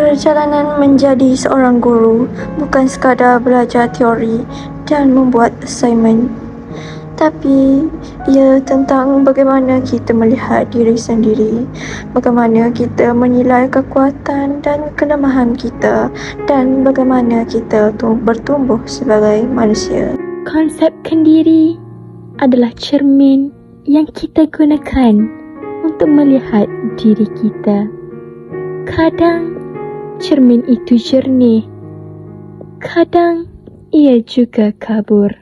Perjalanan menjadi seorang guru bukan sekadar belajar teori dan membuat assignment. Tapi ia tentang bagaimana kita melihat diri sendiri, bagaimana kita menilai kekuatan dan kelemahan kita dan bagaimana kita tu bertumbuh sebagai manusia. Konsep kendiri adalah cermin yang kita gunakan untuk melihat diri kita. Kadang cermin itu jernih, kadang ia juga kabur.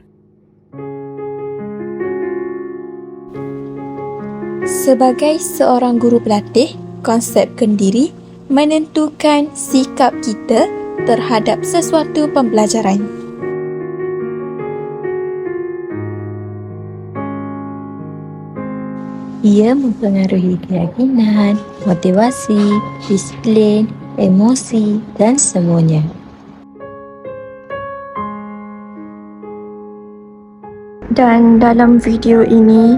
Sebagai seorang guru pelatih, konsep kendiri menentukan sikap kita terhadap sesuatu pembelajaran. Ia mempengaruhi keyakinan, motivasi, disiplin, emosi dan semuanya. Dan dalam video ini,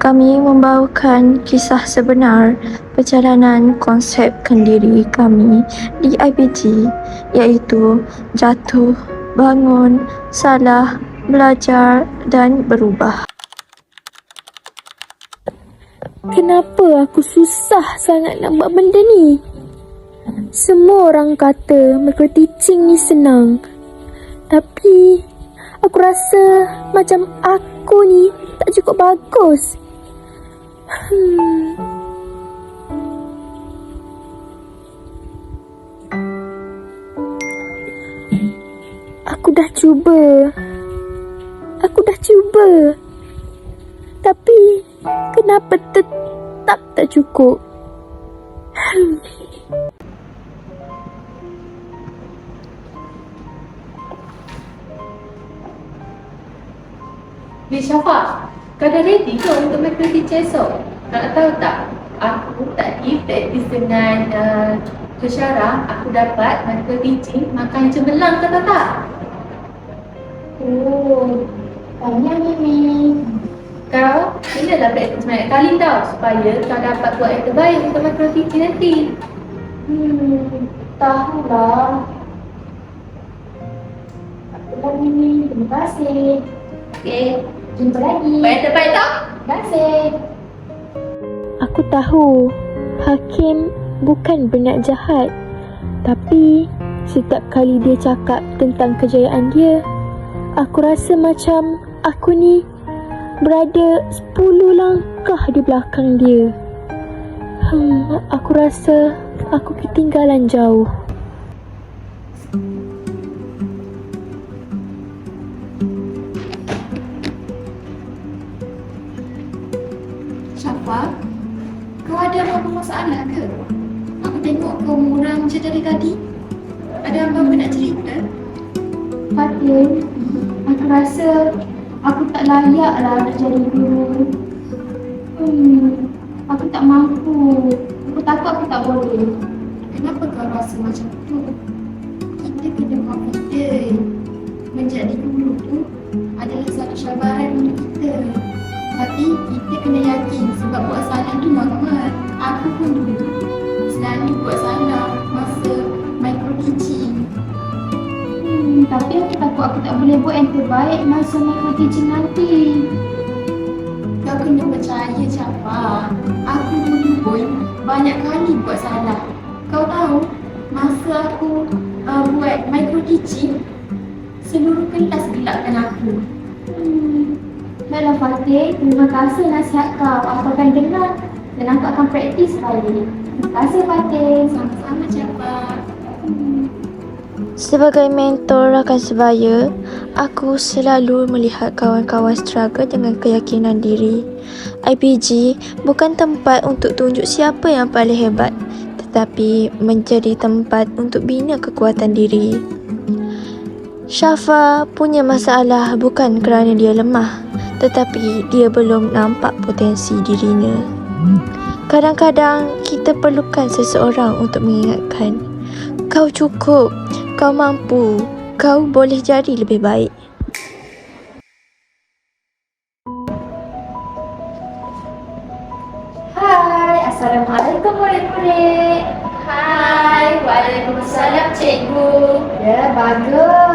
kami membawakan kisah sebenar perjalanan konsep kendiri kami di IPG iaitu jatuh, bangun, salah, belajar dan berubah. Kenapa aku susah sangat nak buat benda ni? Semua orang kata micro teaching ni senang. Tapi aku rasa macam aku ni tak cukup bagus. Hmm. Aku dah cuba. Aku dah cuba. Tapi kenapa tetap tak cukup? Hmm. Ni Syafa, kau dah ready ke untuk micro teacher esok? Nak tahu tak? Aku tadi praktis dengan uh, Kesyara, aku dapat micro teaching makan cemerlang kata tak? Oh, banyak ni. Kau kenalah praktis banyak kali tau supaya kau dapat buat yang terbaik untuk micro teaching nanti. Hmm, tahulah. Aku lagi ni. Terima kasih. Okay. Jumpa lagi. Terbaik tau? Terima kasih. Aku tahu Hakim bukan berniat jahat Tapi setiap kali dia cakap tentang kejayaan dia Aku rasa macam aku ni berada 10 langkah di belakang dia Hmm, aku rasa aku ketinggalan jauh Syafa, kau ada apa-apa masalah ke? Aku tengok kau muram je dari tadi. Ada apa-apa nak cerita? Fatin, aku rasa aku tak layak lah nak jadi guru. Hmm, aku tak mampu. Aku takut aku tak boleh. Kenapa kau rasa macam tu? Kita kena confident. Kita kena yakin sebab buat salah tu normal. Aku pun dulu selalu buat salah masa micro teaching. Hmm, tapi aku takut aku tak boleh buat yang terbaik masa micro teaching nanti. Kau kena percaya Capa. Aku dulu pun banyak kali buat salah. Kau tahu, masa aku uh, buat micro teaching, seluruh kelas gelakkan aku. Baiklah Fatih, terima kasih nasihat kau. Aku akan dengar dan aku akan praktis balik. Terima kasih Fatih. Sama-sama Capa. Sebagai mentor rakan sebaya, aku selalu melihat kawan-kawan struggle dengan keyakinan diri. IPG bukan tempat untuk tunjuk siapa yang paling hebat, tetapi menjadi tempat untuk bina kekuatan diri. Syafa punya masalah bukan kerana dia lemah, tetapi dia belum nampak potensi dirinya. Kadang-kadang kita perlukan seseorang untuk mengingatkan, kau cukup, kau mampu, kau boleh jadi lebih baik. Hai, Assalamualaikum murid-murid. Hai, Waalaikumsalam cikgu. Ya, bagus.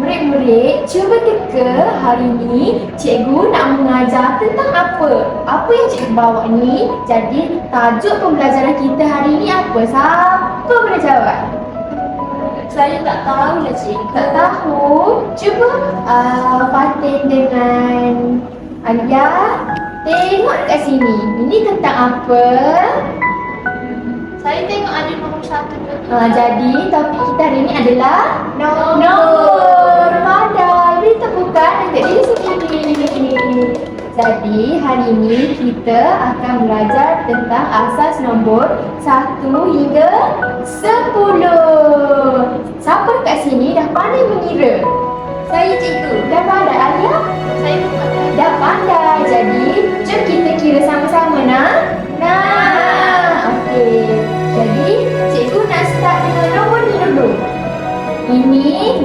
Murid-murid, cuba teka hari ni cikgu nak mengajar tentang apa? Apa yang cikgu bawa ni? Jadi, tajuk pembelajaran kita hari ni apa? Siapa boleh jawab? Saya tak tahu lah cikgu. Tak tahu? Cuba uh, Fatin dengan Alia tengok kat sini. Ini tentang apa? Saya tengok ada nombor satu dua tiga. Uh, jadi, topik kita hari ni adalah Nombor pandai Beri tepukan untuk diri sendiri Jadi hari ini kita akan belajar tentang asas nombor 1 hingga 10 Siapa kat sini dah pandai mengira? Saya cikgu. Dah pandai Alia? Saya bukan. Dah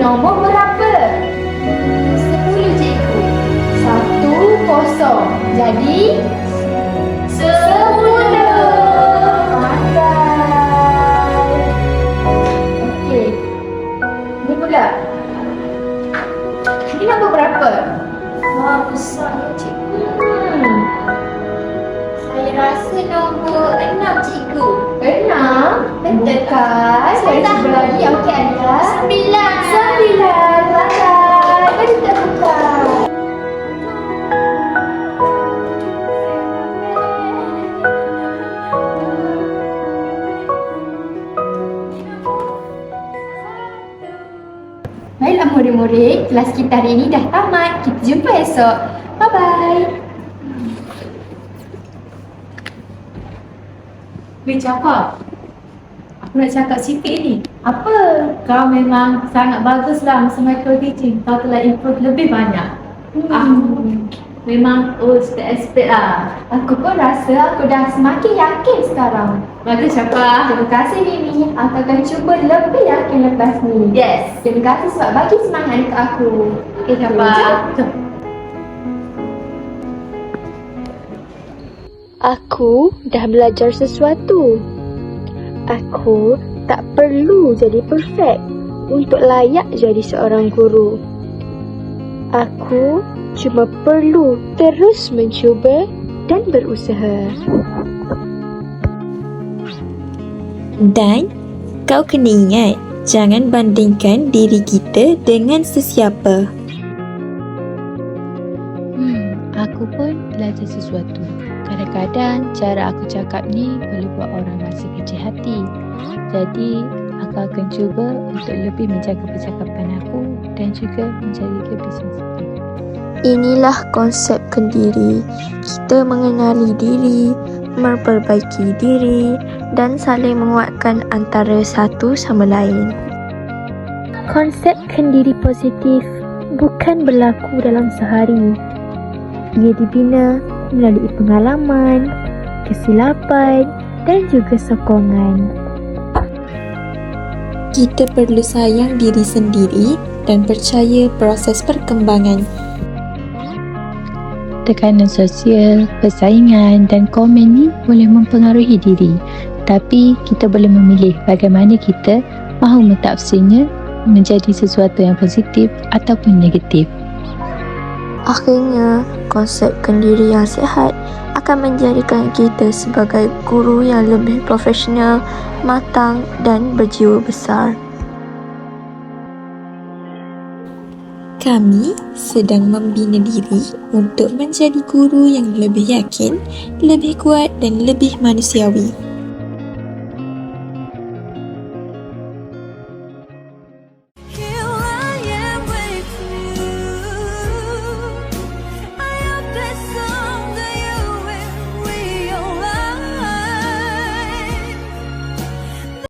nombor berapa? Sepuluh cikgu. Satu kosong. Jadi sepuluh. Pandai. Okey. Ini pula. Ini nombor berapa? Wah, besar ya cikgu. Hmm. Saya rasa nombor enam cikgu. Enam. Bukan. Saya cuba lagi. Okey, Alia. Sembilan. Baiklah murid-murid, kelas kita hari ini dah tamat. Kita jumpa esok. Bye-bye. Weh cakap. Aku nak cakap sikit ni. Apa? Kau memang sangat baguslah masa micro teaching. Kau telah improve lebih banyak. Hmm. Aku memang oh tak expect lah. Aku pun rasa aku dah semakin yakin sekarang. Bagus Syafa. Terima kasih Mimi. Aku akan cuba lebih yakin lepas ni. Yes. Terima kasih sebab bagi semangat dekat aku. Okay Syafa. Jom. Aku dah belajar sesuatu. Aku tak perlu jadi perfect untuk layak jadi seorang guru. Aku cuma perlu terus mencuba dan berusaha. Dan kau kena ingat, jangan bandingkan diri kita dengan sesiapa. Hmm, aku pun belajar sesuatu. Kadang-kadang cara aku cakap ni boleh buat orang rasa kecil hati. Jadi, aku akan cuba untuk lebih menjaga percakapan aku dan juga menjadi lebih sensitif. Inilah konsep kendiri. Kita mengenali diri, memperbaiki diri dan saling menguatkan antara satu sama lain. Konsep kendiri positif bukan berlaku dalam sehari. Ia dibina melalui pengalaman, kesilapan dan juga sokongan. Kita perlu sayang diri sendiri dan percaya proses perkembangan. Tekanan sosial, persaingan dan komen ni boleh mempengaruhi diri. Tapi kita boleh memilih bagaimana kita mahu mentafsirnya menjadi sesuatu yang positif ataupun negatif. Akhirnya, konsep kendiri yang sihat akan menjadikan kita sebagai guru yang lebih profesional, matang dan berjiwa besar. Kami sedang membina diri untuk menjadi guru yang lebih yakin, lebih kuat dan lebih manusiawi.